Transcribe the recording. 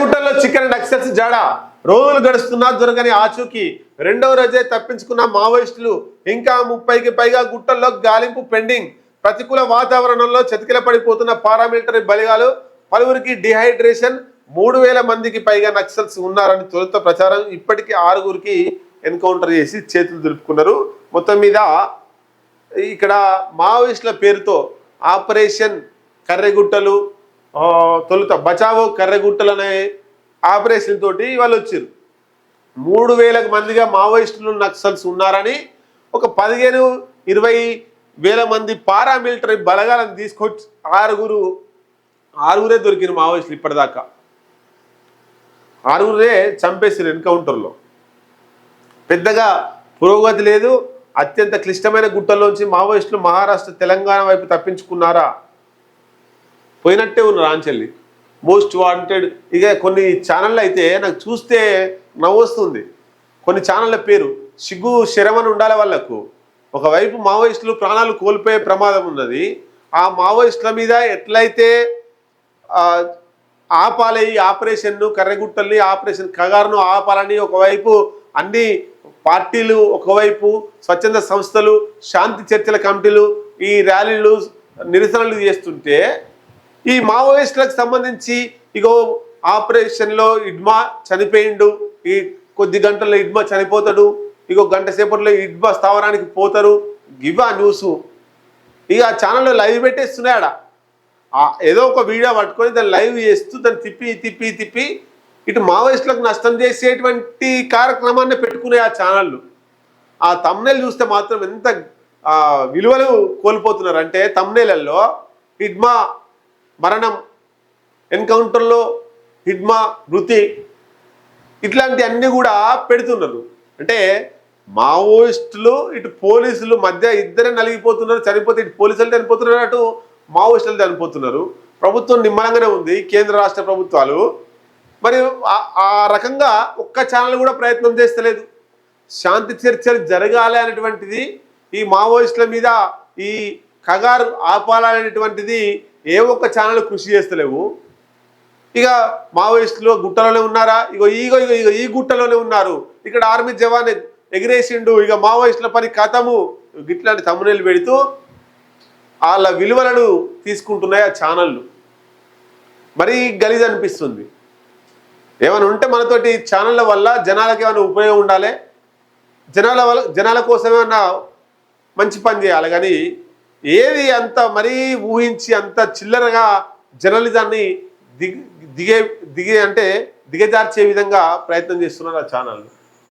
గుట్టల్లో chicken Naxals జాడ. రోజులు గడుస్తున్నా దొరకని ఆచూకీ. రెండవ రోజే తప్పించుకున్న మావోయిస్టులు ఇంకా ముప్పైకి పైగా గుట్టల్లో గాలింపు పెండింగ్. ప్రతికూల వాతావరణంలో చతికిల పడిపోతున్న పారామిలిటరీ బలిగాలు పలువురికి డిహైడ్రేషన్ మూడు వేల మందికి పైగా నక్సల్స్ ఉన్నారని తొలుత ప్రచారం ఇప్పటికీ ఆరుగురికి ఎన్కౌంటర్ చేసి చేతులు దులుపుకున్నారు. మొత్తం మీద ఇక్కడ మావోయిస్టుల పేరుతో ఆపరేషన్ కర్రెగుట్టలు తొలుత బచావో కర్రగుట్టలనే ఆపరేషన్ తోటి వాళ్ళు వచ్చారు. మూడు వేలకు మందిగా మావోయిస్టులు నక్సల్స్ ఉన్నారని ఒక పదిహేను ఇరవై వేల మంది పారామిలిటరీ బలగాలను తీసుకొచ్చి ఆరుగురు ఆరుగురే దొరికిన మావోయిస్టులు ఇప్పటిదాకా. ఆరుగురే చంపేసారు ఎన్కౌంటర్లో. పెద్దగా పురోగతి లేదు. అత్యంత క్లిష్టమైన గుట్టల్లోంచి మావోయిస్టులు మహారాష్ట్ర తెలంగాణ వైపు తప్పించుకున్నారా? పోయినట్టే ఉన్న రాంచెల్లి. మోస్ట్ వాంటెడ్ ఇక కొన్ని ఛానళ్ళు అయితే నాకు చూస్తే నవ్వొస్తుంది. కొన్ని ఛానళ్ళ పేరు సిగ్గు శరమని ఉండాలి వాళ్ళకు. ఒకవైపు మావోయిస్టులు ప్రాణాలు కోల్పోయే ప్రమాదం ఉన్నది. ఆ మావోయిస్టుల మీద ఎట్లయితే ఆపాలి ఈ ఆపరేషన్ను కర్రగుట్టల్ని ఆపరేషన్ కగారును ఆపాలని ఒకవైపు అన్ని పార్టీలు ఒకవైపు స్వచ్ఛంద సంస్థలు శాంతి చర్చల కమిటీలు ఈ ర్యాలీలు నిరసనలు చేస్తుంటే ఈ మావోయిస్టులకు సంబంధించి ఇగో ఆపరేషన్లో ఇడ్మా చనిపోయిండు. ఈ కొద్ది గంటల్లో ఇడ్మా చనిపోతాడు. ఇగో గంట సేపట్లో ఇడ్మా స్థావరానికి పోతారు. ఇవా న్యూస్. ఇక ఆ ఛానల్లో లైవ్ పెట్టేస్తున్నాడు? ఏదో ఒక వీడియో పట్టుకొని దాన్ని లైవ్ చేస్తూ దాన్ని తిప్పి తిప్పి తిప్పి ఇటు మావోయిస్టులకు నష్టం చేసేటువంటి కార్యక్రమాన్ని పెట్టుకునే ఆ ఛానళ్ళు. ఆ తమ్నేల్ చూస్తే మాత్రం ఎంత విలువలు కోల్పోతున్నారు. అంటే తమ్నేలలో ఇడ్మా మరణం ఎన్కౌంటర్లో హిడ్మా మృతి ఇట్లాంటి అన్నీ కూడా పెడుతున్నారు. అంటే మావోయిస్టులు ఇటు పోలీసులు మధ్య ఇద్దరే నలిగిపోతున్నారు చనిపోతే ఇటు పోలీసులు చనిపోతున్నారు అటు మావోయిస్టులు చనిపోతున్నారు. ప్రభుత్వం నిమ్మలంగానే ఉంది కేంద్ర రాష్ట్ర ప్రభుత్వాలు. మరి ఆ రకంగా ఒక్క ఛానల్ కూడా ప్రయత్నం చేస్తలేదు. శాంతి చర్చలు జరగాలి అనేటువంటిది ఈ మావోయిస్టుల మీద ఈ కగారు ఆపాలనేటువంటిది ఏ ఒక్క ఛానల్ కృషి చేస్తలేవు. ఇక మావోయిస్టులు గుట్టలోనే ఉన్నారా? ఇగో ఈగో ఇగో ఇగో ఈ గుట్టలోనే ఉన్నారు. ఇక్కడ ఆర్మీ జవాన్ ఎగిరేసిండు. ఇక మావోయిస్టుల పని కథము గిట్లాంటి తమ్మునేలు పెడుతూ వాళ్ళ విలువలను తీసుకుంటున్నాయి ఆ ఛానళ్ళు మరీ గలీజ్ అనిపిస్తుంది. ఏమైనా ఉంటే మనతోటి ఛానళ్ళ వల్ల జనాలకు ఏమైనా ఉపయోగం ఉండాలి? జనాల వల్ల జనాల కోసం ఏమైనా మంచి పని చేయాలి. కానీ ఏది అంత మరీ ఊహించి అంత చిల్లరగా జర్నలిజాన్ని దిగే దిగే అంటే దిగజార్చే విధంగా ప్రయత్నం చేస్తున్నారు ఆ ఛానల్